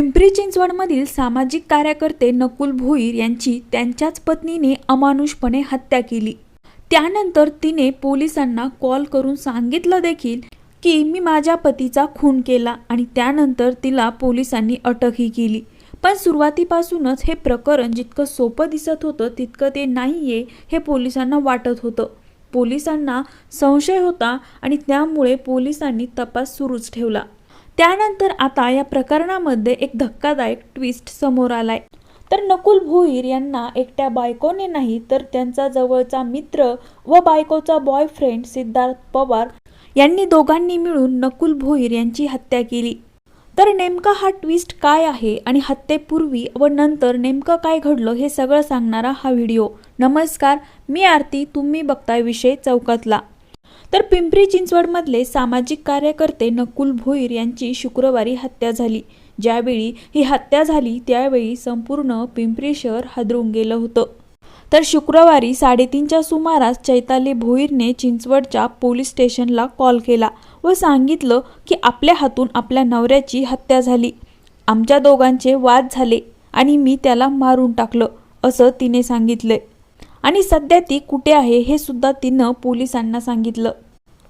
पिंपरी चिंचवडमधील सामाजिक कार्यकर्ते नकुल भोईर यांची त्यांच्याच पत्नीने अमानुषपणे हत्या केली. त्यानंतर तिने पोलिसांना कॉल करून सांगितलं देखील की मी माझ्या पतीचा खून केला आणि त्यानंतर तिला पोलिसांनी अटकही केली. पण सुरुवातीपासूनच हे प्रकरण जितकं सोपं दिसत होतं तितकं ते नाहीये हे पोलिसांना वाटत होतं. पोलिसांना संशय होता आणि त्यामुळे पोलिसांनी तपास सुरूच ठेवला. त्यानंतर आता या प्रकरणामध्ये एक धक्कादायक ट्विस्ट समोर आलाय. तर नकुल भोईर यांना एकट्या बायकोने नाही तर त्यांचा जवळचा मित्र व बायकोचा बॉयफ्रेंड सिद्धार्थ पवार यांनी दोघांनी मिळून नकुल भोईर यांची हत्या केली. तर नेमका हा ट्विस्ट काय आहे आणि हत्येपूर्वी व नंतर नेमकं काय घडलं हे सगळं सांगणारा हा व्हिडिओ. नमस्कार मी आरती तुम्ही बघताय विषय चौकातला. तर पिंपरी चिंचवडमधले सामाजिक कार्यकर्ते नकुल भोईर यांची शुक्रवारी हत्या झाली. ज्यावेळी ही हत्या झाली त्यावेळी संपूर्ण पिंपरी शहर हादरून गेलं होतं. तर शुक्रवारी साडेतीनच्या सुमारास चैताली भोईरने चिंचवडच्या पोलीस स्टेशनला कॉल केला व सांगितलं की आपल्या हातून आपल्या नवऱ्याची हत्या झाली. आमच्या दोघांचे वाद झाले आणि मी त्याला मारून टाकलं असं तिने सांगितलंय. आणि सध्या ती कुठे आहे हे सुद्धा तिनं पोलिसांना सांगितलं.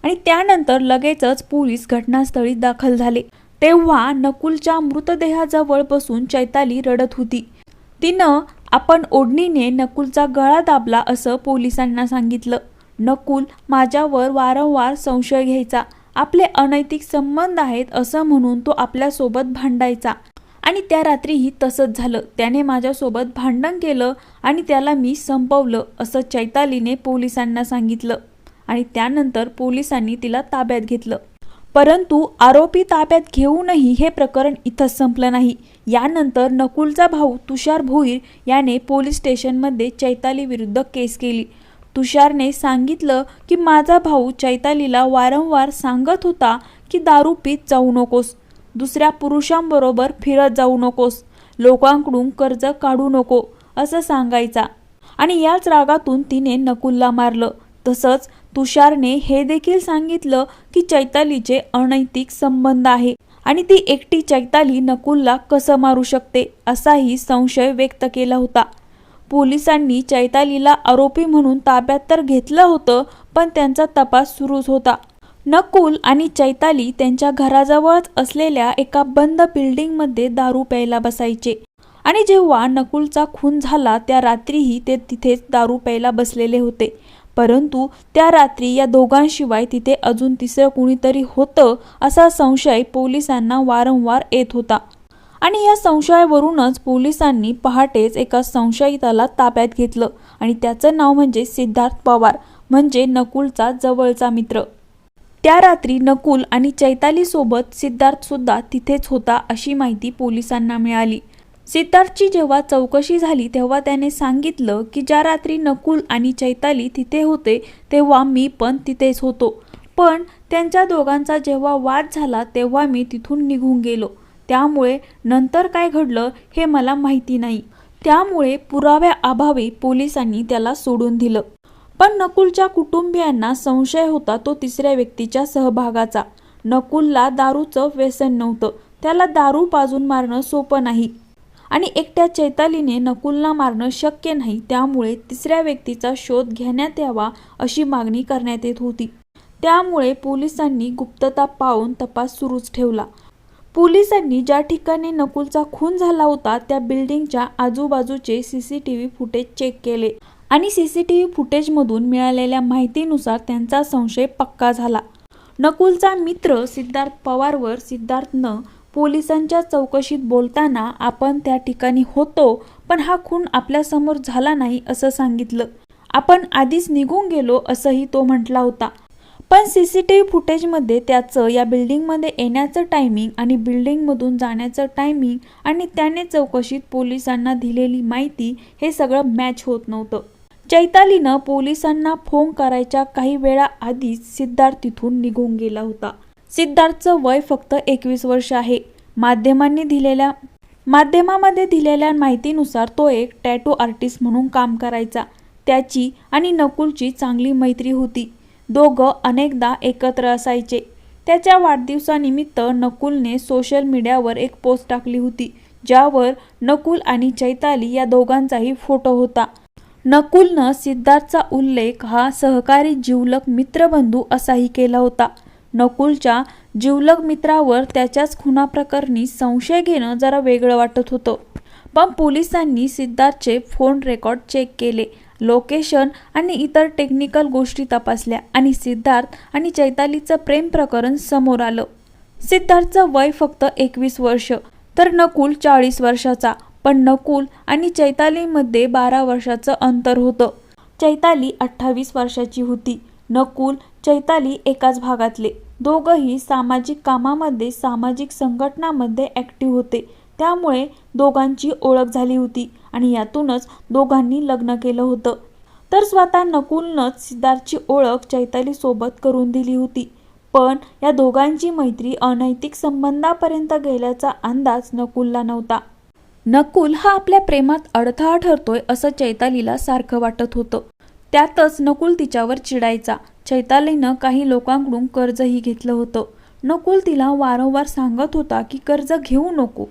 आणि त्यानंतर लगेचच पोलीस घटनास्थळी दाखल झाले. तेव्हा नकुलच्या मृतदेहाजवळ बसून चैताली रडत होती. तिनं आपण ओढणीने नकुलचा गळा दाबला असं पोलिसांना सांगितलं. नकुल माझ्यावर वारंवार संशय घ्यायचा. आपले अनैतिक संबंध आहेत असं म्हणून तो आपल्यासोबत भांडायचा. आणि त्या रात्रीही तसंच झालं. त्याने माझ्यासोबत भांडण केलं आणि त्याला मी संपवलं असं चैतालीने पोलिसांना सांगितलं. आणि त्यानंतर पोलिसांनी तिला ताब्यात घेतलं. परंतु आरोपी ताब्यात घेऊनही हे प्रकरण इथंच संपलं नाही. यानंतर नकुलचा भाऊ तुषार भोईर याने पोलीस स्टेशनमध्ये चैताली विरुद्ध केस केली. तुषारने सांगितलं की माझा भाऊ चैतालीला वारंवार सांगत होता की दारू पीत जाऊ नकोस. दुसऱ्या पुरुषांबरोबर फिरत जाऊ नकोस. लोकांकडून कर्ज काढू नको असं सांगायचा. आणि याच रागातून तिने नकुलला मारलं. तसंच तुषारने हे देखील सांगितलं की चैतालीचे अनैतिक संबंध आहे आणि ती एकटी चैताली नकुलला कसं मारू शकते असाही संशय व्यक्त केला होता. पोलिसांनी चैतालीला आरोपी म्हणून ताब्यात तर घेतलं होतं पण त्यांचा तपास सुरूच होता. नकुल आणि चैताली त्यांच्या घराजवळच असलेल्या एका बंद बिल्डिंगमध्ये दारू प्यायला बसायचे. आणि जेव्हा नकुलचा खून झाला त्या रात्रीही ते तिथेच दारू प्यायला बसलेले होते. परंतु त्या रात्री या दोघांशिवाय तिथे अजून तिसरं कुणीतरी होतं असा संशय पोलिसांना वारंवार येत होता. आणि या संशयावरूनच पोलिसांनी पहाटेच एका संशयिताला ताब्यात घेतलं. आणि त्याचं नाव म्हणजे सिद्धार्थ पवार म्हणजे नकुलचा जवळचा मित्र. त्या रात्री नकुल आणि चैतालीसोबत सिद्धार्थसुद्धा तिथेच होता अशी माहिती पोलिसांना मिळाली. सिद्धार्थची जेव्हा चौकशी झाली तेव्हा त्याने सांगितलं की ज्या रात्री नकुल आणि चैताली तिथे होते तेव्हा मी पण तिथेच होतो. पण त्यांच्या दोघांचा जेव्हा वाद झाला तेव्हा मी तिथून निघून गेलो. त्यामुळे नंतर काय घडलं हे मला माहिती नाही. त्यामुळे पुराव्याअभावी पोलिसांनी त्याला सोडून दिलं. पण नकुलच्या कुटुंबियांना संशय होता तो तिसऱ्या व्यक्तीच्या सहभागाचा. नकुलला दारूचं व्यसन नव्हतं. त्याला दारू पाजून मारणं सोपं नाही. आणि एकट्या चैतालीने नकुलला मारणं शक्य नाही त्यामुळे तिसऱ्या व्यक्तीचा शोध घेण्यात यावा अशी मागणी करण्यात येत होती. त्यामुळे पोलिसांनी गुप्तता पाळून तपास सुरूच ठेवला. पोलिसांनी ज्या ठिकाणी नकुलचा खून झाला होता त्या बिल्डिंगच्या आजूबाजूचे C C T V footage check केले. आणि सी सी टी व्ही फुटेजमधून मिळालेल्या माहितीनुसार त्यांचा संशय पक्का झाला. नकुलचा मित्र सिद्धार्थ पवारवर सिद्धार्थनं पोलिसांच्या चौकशीत बोलताना आपण त्या ठिकाणी होतो पण हा खून आपल्यासमोर झाला नाही असं सांगितलं. आपण आधीच निघून गेलो असंही तो म्हटला होता. पण सी सी टी व्ही फुटेजमध्ये त्याचं या बिल्डिंगमध्ये येण्याचं टायमिंग आणि बिल्डिंगमधून जाण्याचं टायमिंग आणि त्याने चौकशीत पोलिसांना दिलेली माहिती हे सगळं मॅच होत नव्हतं. चैतालीनं पोलिसांना फोन करायच्या काही वेळा आधीच सिद्धार्थ तिथून निघून गेला होता. सिद्धार्थचं वय फक्त एकवीस वर्ष आहे. माध्यमांनी दिलेल्या माध्यमामध्ये दिलेल्या माहितीनुसार तो एक टॅटू आर्टिस्ट म्हणून काम करायचा. त्याची आणि नकुलची चांगली मैत्री होती. दोघं अनेकदा एकत्र असायचे. त्याच्या वाढदिवसानिमित्त नकुलने सोशल मीडियावर एक पोस्ट टाकली होती ज्यावर नकुल आणि चैताली या दोघांचाही फोटो होता. नकुलनं सिद्धार्थचा उल्लेख हा सहकारी जिवलग मित्रबंधू असाही केला होता. नकुलच्या जिवलग मित्रावर त्याच्याच खुनाप्रकरणी संशय घेणं जरा वेगळं वाटत होतं. पण पोलिसांनी सिद्धार्थचे फोन रेकॉर्ड चेक केले. लोकेशन आणि इतर टेक्निकल गोष्टी तपासल्या आणि सिद्धार्थ आणि चैतालीचं प्रेम प्रकरण समोर आलं. सिद्धार्थचं वय फक्त एकवीस वर्ष तर नकुल चाळीस वर्षाचा. पण नकुल आणि चैतालीमध्ये बारा वर्षाचं अंतर होतं. चैताली अठ्ठावीस वर्षाची होती. नकुल चैताली एकाच भागातले. दोघंही सामाजिक कामामध्ये सामाजिक संघटनामध्ये ॲक्टिव्ह होते. त्यामुळे दोघांची ओळख झाली होती आणि यातूनच दोघांनी लग्न केलं होतं. तर स्वतः नकुलनंच सिद्धार्थची ओळख चैतालीसोबत करून दिली होती. पण या दोघांची मैत्री अनैतिक संबंधापर्यंत गेल्याचा अंदाज नकुलला नव्हता. नकुल हा आपल्या प्रेमात अडथळा ठरतोय असं चैतालीला सारखं वाटत होतं. त्यातच नकुल तिच्यावर चिडायचा. चैतालीनं काही लोकांकडून कर्जही घेतलं होतं. नकुल तिला वारंवार सांगत होता की कर्ज घेऊ नको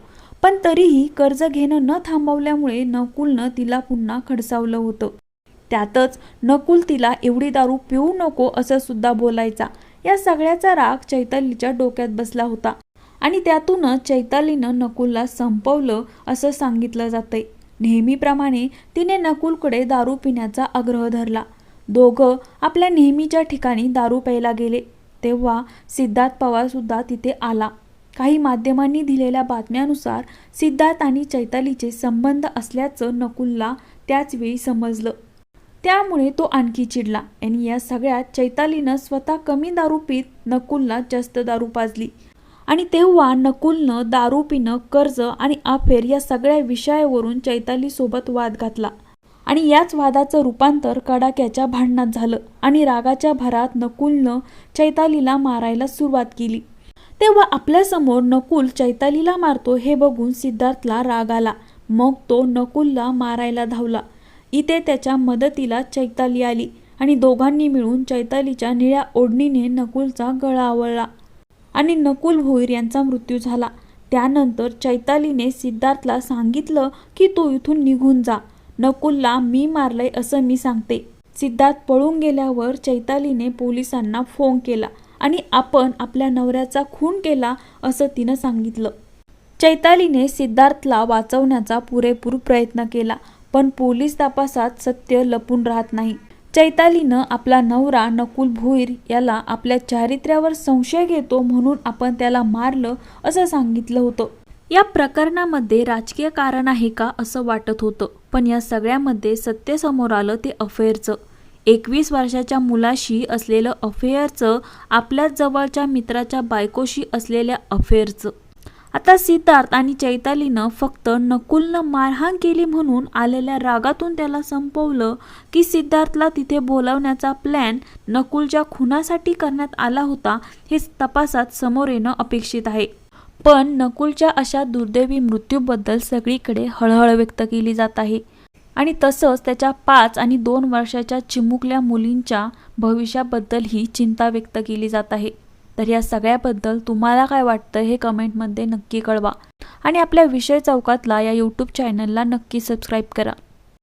पण तरीही कर्ज घेणं न थांबवल्यामुळे नकुलनं तिला पुन्हा खडसावलं होतं. त्यातच नकुल तिला एवढी दारू पिऊ नको असं सुद्धा बोलायचा. या सगळ्याचा राग चैतालीच्या डोक्यात बसला होता. आणि त्यातूनच चैतालीनं नकुलला संपवलं असं सांगितलं जातंय. नेहमीप्रमाणे तिने नकुलकडे दारू पिण्याचा आग्रह धरला. दोघं आपल्या नेहमीच्या ठिकाणी दारू प्यायला गेले. तेव्हा सिद्धार्थ पवारसुद्धा तिथे आला. काही माध्यमांनी दिलेल्या बातम्यानुसार सिद्धार्थ आणि चैतालीचे संबंध असल्याचं नकुलला त्याचवेळी समजलं. त्यामुळे तो आणखी चिडला आणि या सगळ्यात चैतालीनं स्वतः कमी दारू पीत नकुलला जास्त दारू पाजली. आणि तेव्हा नकुलनं दारू पिणं कर्ज आणि अफेर या सगळ्या विषयावरून चैतालीसोबत वाद घातला. आणि याच वादाचं रूपांतर कडाक्याच्या भांडणात झालं आणि रागाच्या भरात नकुलनं चैतालीला मारायला सुरुवात केली. तेव्हा आपल्यासमोर नकुल चैतालीला मारतो हे बघून सिद्धार्थला राग आला. मग तो नकुलला मारायला धावला. इथे त्याच्या मदतीला चैताली आली आणि दोघांनी मिळून चैतालीच्या निळ्या ओढणीने नकुलचा गळा आवळला. आणि नकुल भोईर यांचा मृत्यू झाला. त्यानंतर चैतालीने सिद्धार्थला सांगितलं की तू इथून निघून जा. नकुलला मी मारलंय असं मी सांगते. सिद्धार्थ पळून गेल्यावर चैतालीने पोलिसांना फोन केला आणि आपण आपल्या नवऱ्याचा खून केला असं तिनं सांगितलं. चैतालीने सिद्धार्थला वाचवण्याचा पुरेपूर प्रयत्न केला पण पोलीस तपासात सत्य लपून राहत नाही. चैतालीनं आपला नवरा नकुल भोईर याला आपल्या चारित्र्यावर संशय घेतो म्हणून आपण त्याला मारलं असं सांगितलं होतं. या प्रकरणामध्ये राजकीय कारण आहे का असं वाटत होतं पण या सगळ्यामध्ये सत्य समोर आलं ते अफेअरचं. एकवीस वर्षाच्या मुलाशी असलेलं अफेअरचं आपल्याच जवळच्या मित्राच्या बायकोशी असलेल्या अफेअरचं. आता सिद्धार्थ आणि चैतालीनं फक्त नकुलनं मारहाण केली म्हणून आलेल्या रागातून त्याला संपवलं की सिद्धार्थला तिथे बोलावण्याचा प्लॅन नकुलच्या खुनासाठी करण्यात आला होता हे तपासात समोर येणं अपेक्षित आहे. पण नकुलच्या अशा दुर्दैवी मृत्यूबद्दल सगळीकडे हळहळ व्यक्त केली जात आहे. आणि तसंच त्याच्या पाच आणि दोन वर्षाच्या चिमुकल्या मुलींच्या भविष्याबद्दलही चिंता व्यक्त केली जात आहे. तर या सगळ्याबद्दल तुम्हाला काय वाटतं हे कमेंटमध्ये नक्की कळवा. आणि आपल्या विषय चौकातला या यूट्यूब चॅनलला नक्की सबस्क्राईब करा.